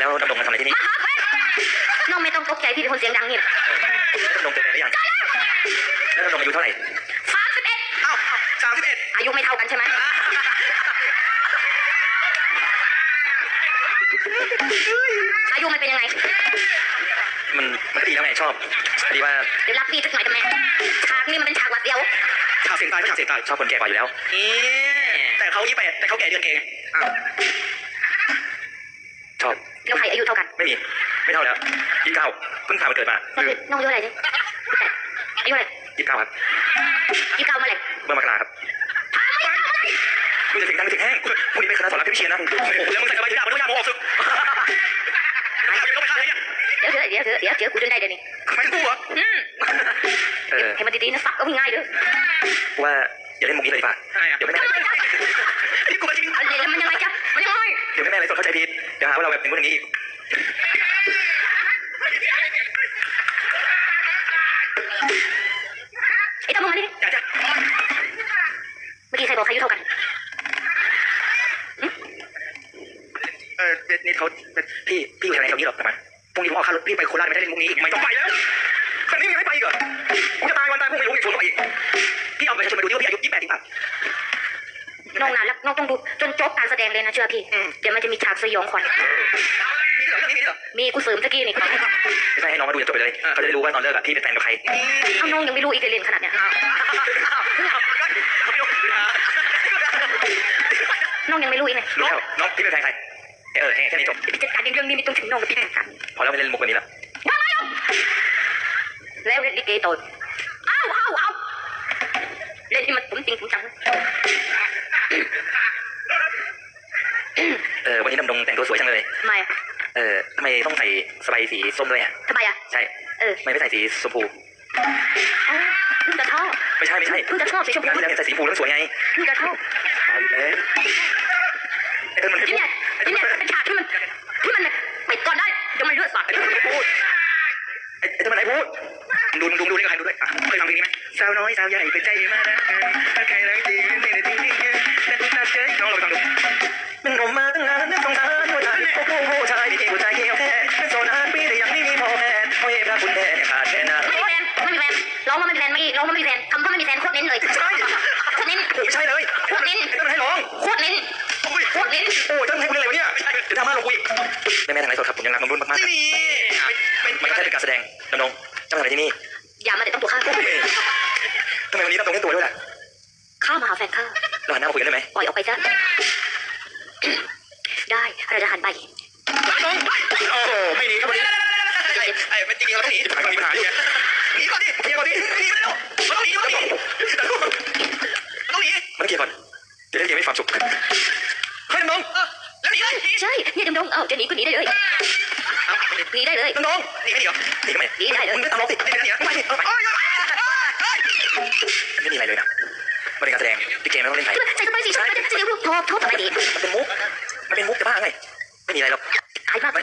แล้วดำดงมาทำอะไรที่นี่น้องไม่ต้องตกใจพี่เป็นคนเสียงดังนี่นะดำดงเจอแฟนหรือยังแล้วดำดงอายุเท่าไหร่สามสิบเอ็ดอ้าวสามสิบเอ็ดอายุไม่เท่ากันใช่ไหมอายุมันเป็นยังไง มันมันก็ดีแล้วไงชอบดีว่าเดี๋ยวรับพี่สักหน่อยได้ไหมฉากนี้มันเป็นฉากหวาดเสียวฉากเสียงตายไม่ฉากเสียงตายชอบคนแก่กว่าอยู่แล้วแต่เขายี่แปดแต่เขาแก่เดือนเองชอบ แล้วใครอายุเท่ากัน ไม่มี ไม่เท่าแล้วยี่สิบเก้าเพิ่งผ่านมาเกิดมานั่นคือน้องอายุเท่าไหร่เนี่ยอายุเท่าไหร่ยี่สิบเก้าครับยี่สิบเก้าเมื่อไหร่เมื่อมกราครับมึงจะถึงดังถึงแห้งพรุ่งนี้ไปคณะสอนรับพี่เชียร์นะแล้วมึงใส่กระบะยี่ห้อมันต้องยาโมออกศึกต้องไปฆ่าใครเนี่ยเดี๋ยวเถอะเดี๋ยวเถอะเดี๋ยวเจอกูจนได้เดี๋ยวนี้ไม่รู้เหรออืมเออให้มันดีๆนะซักก็ง่ายเด้อว่าอย่าเล่นมุกนี้เลยดีกว่าเดี๋ยวไม่แม่ทำไม ดี๋ยวแม่แม่เลยสดเข้าใจผิดเดี๋ยวหาว่าเราแบบเป็นคนอย่างนี้อีกไอ้ตั้มมึงมาดิอยากจะเมื่อกี้ใครบอกใครอายุเท่ากันเออนี่เขาพี่พี่อยู่แถวไหนแถวนี้หรอประมาณพรุ่งนี้ผมออกค่ารถพี่ไปโคราชไม่ได้เล่นมุกนี้อีกไม่ต้องไปแล้วคันนี้มีไม่ไปอีกเหรอผมจะตายวันตายพรุ่งไม่รู้อีกชวนเข้าไปอีกพี่เอาไปชวนมาดูดิว่าพี่อายุยี่สิบแปดจริงป่ะ น้องนานแล้วน้องต้องดูจนจบการแสดงเลยนะเชื่อพี่เดี๋ยวมันจะมีฉากสยองขวัญมีเรอเรื่องมีเหรอมีกูเสริมตะกี้นี่ครับไม่ใช่ให้น้องมาดูจนจบไปเลยเขาจะได้รู้ว่าตอนเลิกอะพี่เป็นแฟนกับใครเอาน้องยังไม่รู้อีกเลยเรียนขนาดเนี้ยน้องยังไม่รู้อีกเลยรู้แล้วน้องพี่เป็นแฟนใครเออแค่แค่นี้จบพี่จัดการเรื่องนี้ไม่ต้องถึงน้องกับพี่จัดการพอแล้วไม่เล่นมุกแบบนี้และว่าไงแล้วเล่นลิเกโตอ้าวอ้าวอ้าเล่นที่มันผมจริงผมจังอวันนี้ดำดงแต่งตัวสวยจังเลย ทำไมเออทำไมต้องใส่สบายสีส้มด้วยอะ ทำไมอะ ใช่เออทำไมไม่ใส่สีชมพู อ๋อเพิ่งจะชอบไม่ใช่ไม่ใช่เพิ่งจะชอบสีชมพูงานที่แล้วเห็นใส่สีชมพูแล้วสวยไงเพิ่งจะชอบเอาอีกแล้วไอ้เต้นมันไม่ที่พูดเนี่ยที่เนี่ยเป็นฉากที่มันที่มันปิดก่อนได้เดี๋ยวมันเลือดสาดไอ้เต้นมันไม่พูดไอ้ไอ้เต้นมันไม่พูดดูดูดูนี่กับใครดูด้วยอะเคยฟังเพลงนี้ไหมสาวน้อยสาวใหญ่เป็นใจมากนะถ้าใครรักจริงนี่นี่นี่นี่แต่คุณตาเฉยน้องเราไปฟังดูเป็นผมมาตั้งนานนึก ร้องว่าไม่มีแฟนเมื่อกี้ร้องว่าไม่มีแฟนคำว่าไม่มีแฟนโคตรเน้นเลยใช่โคตรเน้นไม่ใช่เลยโคตรเน้นไอ้ต้นให้ร้องโคตรเน้นโอ้ยโคตรเน้นโอ้ยต้นให้คุณเล่นอะไรวะเนี่ยเดี๋ยวทำมาลงกูอีกแม่แม่ทางไหนสดครับผมยังรักน้องรุ่นมากๆนี่เป็นมันก็แค่เป็นการแสดงน้องๆจะมาทำอะไรที่นี่อย่ามาแต่ต้องตัวข้าทำไมวันนี้ต้องตรงให้ตัวด้วยล่ะข้ามาหาแฟนข้าเราหันหน้ามาคุยกันได้ไหมปล่อยออกไปซะได้เราจะหันไปโอ้โหไม่หนีครับวันนี้ ไอ้ไม่จริงเราต้องหนีมันมีปัญหาเนี่ยหนีก่อนดิเคลียร์ก่อนดิหนีไปแล้วมันต้องหนีมันต้องหนีมันต้องหนีมันเคลียร์ก่อนจะได้เคลียร์ไม่ความสุขเฮ้ยน้องแล้วหนีเลยใช่เนี่ยดำดงเอาจะหนีก็หนีได้เลยหนีได้เลยน้องหนีไม่หนีเหรอหนีทำไมหนีได้เลยมึงไม่ตามราติดหนีหนีไม่หนีเออไปไม่มีอะไรเลยนะมันเป็นการแสดงที่เกมไม่ต้องเล่นไพ่ใส่สบายสีชอบจะเสียรูปโทบทบอะไรดีมันเป็นมุกมันเป็นมุกจะบ้าไงไม่มีอะไรหรอกขายมาไม่